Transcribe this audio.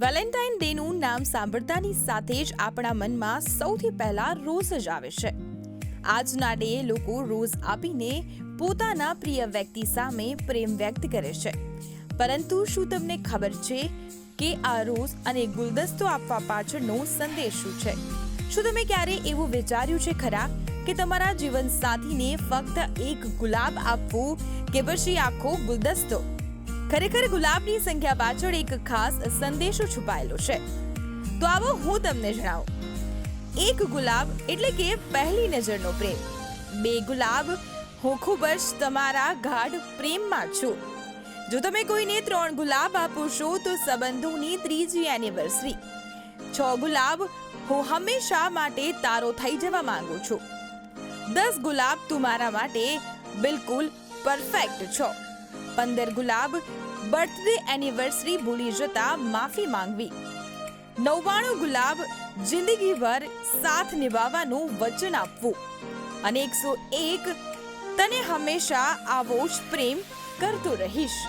Valentine ડેનું નામ સાંભળતાની સાથે જ આપણા મનમાં સૌથી પહેલા રોઝ જ આવે છે. આજના ડે લોકો રોઝ આપીને પોતાના પ્રિય વ્યક્તિ સામે પ્રેમ વ્યક્ત કરે છે. પરંતુ શું તમને ખબર છે કે આ રોઝ અને ગુલદસ્તો આપવા પાછળનો સંદેશ શું છે? શું તમે ક્યારે એવું વિચાર્યું છે ખરા કે તમારા જીવન સાથીને ફક્ત એક ગુલાબ આપવું કે પછી આખો ગુલદસ્તો? ખરેખર ગુલાબની સંખ્યા પાછળ એક ખાસ સંદેશો છુપાયેલો છે. તો આવો હું તમને જણાવું. એક ગુલાબ એટલે કે પહેલી નજરનો પ્રેમ. બે ગુલાબ, હું ખૂબ જ તમારા ગાઢ પ્રેમમાં છું. જો તમે કોઈને ત્રણ ગુલાબ આપો છો, તો સંબંધોની ત્રીજી એનિવર્સરી છ ગુલાબ, હું હંમેશા માટે તારો થઈ જવા માંગુ છું. દસ ગુલાબ તું મારા માટે બિલકુલ પરફેક્ટ છો. પંદર ગુલાબ, બર્થડે એનિવર્સરી ભૂલી જતા માફી માંગવી. નવ્વાણું ગુલાબ જિંદગીભર સાથ નિભાવવાનું વચન આપવું. અને એકસો એક, તને હંમેશા આવો જ પ્રેમ કરતો રહીશ.